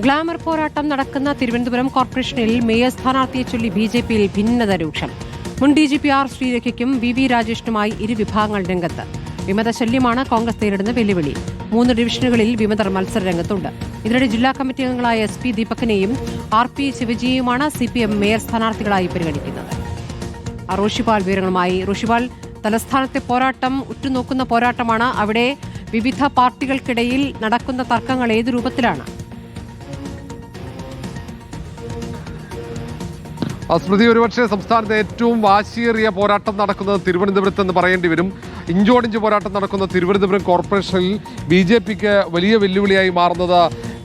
Glamour പോരാട്ടം നടക്കുന്ന തിരുവനന്തപുരം കോർപ്പറേഷനിൽ മേയർ സ്ഥാനാർത്ഥിയെ ചൊല്ലി ബി ജെ പിയിൽ ഭിന്നത രൂക്ഷം. മുൻ ഡി ജി പി ആർ ശ്രീരേഖയ്ക്കും വി വി രാജേഷിനുമായി ഇരു വിഭാഗങ്ങൾ രംഗത്ത്. വിമത ശല്യമാണ് കോൺഗ്രസ് നേരിടുന്ന വെല്ലുവിളി. മൂന്ന് ഡിവിഷനുകളിൽ വിമതർ മത്സര രംഗത്തുണ്ട്. ഇതിനിടെ ജില്ലാ കമ്മിറ്റി അംഗങ്ങളായ എസ് പി ദീപകിനെയും ആർ പി ശിവജിയെയുമാണ് സി പി എം മേയർ സ്ഥാനാർത്ഥികളായി പരിഗണിക്കുന്നത്. റോഷിപാൽ വിവരങ്ങളുമായി റോഷിപാൽ തലസ്ഥാനത്തെ പോരാട്ടം ഉറ്റുനോക്കുന്ന പോരാട്ടമാണ് അവിടെ വിവിധ പാർട്ടികൾക്കിടയിൽ നടക്കുന്ന തർക്കങ്ങൾ ഏത് രൂപത്തിലാണ്? സ്മൃതി ഒരുപക്ഷെ സംസ്ഥാനത്തെ ഏറ്റവും വാശിയേറിയ പോരാട്ടം നടക്കുന്നത് തിരുവനന്തപുരത്ത് എന്ന് പറയേണ്ടി വരും. ഇഞ്ചോടിഞ്ച് പോരാട്ടം നടക്കുന്ന തിരുവനന്തപുരം കോർപ്പറേഷനിൽ ബി ജെ പിക്ക് വലിയ വെല്ലുവിളിയായി മാറുന്നത്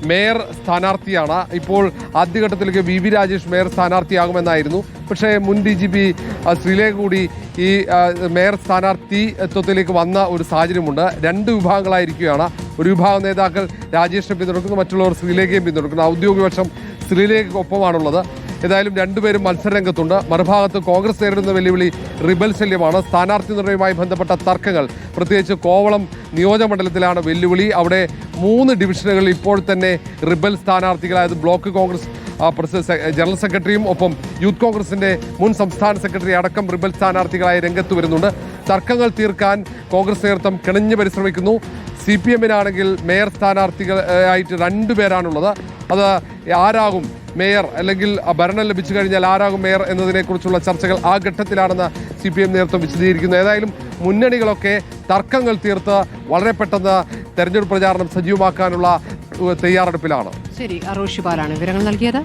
മേയർ സ്ഥാനാർത്ഥിയാണ്. ഇപ്പോൾ ആദ്യഘട്ടത്തിലേക്ക് വി വി രാജേഷ് മേയർ സ്ഥാനാർത്ഥിയാകുമെന്നായിരുന്നു. പക്ഷേ മുൻ ഡി ജി പി ശ്രീലേഖ കൂടി ഈ മേയർ സ്ഥാനാർത്ഥിത്വത്തിലേക്ക് വന്ന ഒരു സാഹചര്യമുണ്ട്. രണ്ട് വിഭാഗങ്ങളായിരിക്കുകയാണ്. ഒരു വിഭാഗം നേതാക്കൾ രാജേഷിനെ പിന്തുണക്കുന്നു മറ്റുള്ളവർ ശ്രീലേഖയും പിന്തുണക്കുന്നു. ഔദ്യോഗിക പക്ഷം ശ്രീലേഖയ്ക്കൊപ്പമാണുള്ളത്. ഏതായാലും രണ്ടുപേരും മത്സരരംഗത്തുണ്ട്. മറുഭാഗത്ത് കോൺഗ്രസ് നേരിടുന്ന വെല്ലുവിളി റിബൽ ശല്യമാണ്. സ്ഥാനാർത്ഥി നിർണയവുമായി ബന്ധപ്പെട്ട തർക്കങ്ങൾ. പ്രത്യേകിച്ച് കോവളം നിയോജകമണ്ഡലത്തിലാണ് വെല്ലുവിളി. അവിടെ മൂന്ന് ഡിവിഷനുകളിൽ ഇപ്പോൾ തന്നെ റിബൽ സ്ഥാനാർത്ഥികളായത് ബ്ലോക്ക് കോൺഗ്രസ് ജനറൽ സെക്രട്ടറിയും ഒപ്പം യൂത്ത് കോൺഗ്രസിന്റെ മുൻ സംസ്ഥാന സെക്രട്ടറി അടക്കം റിബൽ സ്ഥാനാർത്ഥികളായി രംഗത്ത് വരുന്നുണ്ട്. തർക്കങ്ങൾ തീർക്കാൻ കോൺഗ്രസ് നേതൃത്വം കിണഞ്ഞു പരിശ്രമിക്കുന്നു. സി പി എമ്മിനാണെങ്കിൽ മേയർ സ്ഥാനാർത്ഥികൾ ആയിട്ട് രണ്ടുപേരാണുള്ളത്. അത് ആരാകും? മേയർ അല്ലെങ്കിൽ ഭരണം ലഭിച്ചു കഴിഞ്ഞാൽ ആരാകും മേയർ എന്നതിനെക്കുറിച്ചുള്ള ചർച്ചകൾ ആ ഘട്ടത്തിലാണെന്ന് സി പി എം നേതൃത്വം വിശദീകരിക്കുന്നു. ഏതായാലും മുന്നണികളൊക്കെ തർക്കങ്ങൾ തീർത്ത് വളരെ പെട്ടെന്ന് തെരഞ്ഞെടുപ്പ് പ്രചാരണം സജീവമാക്കാനുള്ള തയ്യാറെടുപ്പിലാണ്. ശരി അറോഷിപാലാണ് വിവരങ്ങൾ നൽകിയത്.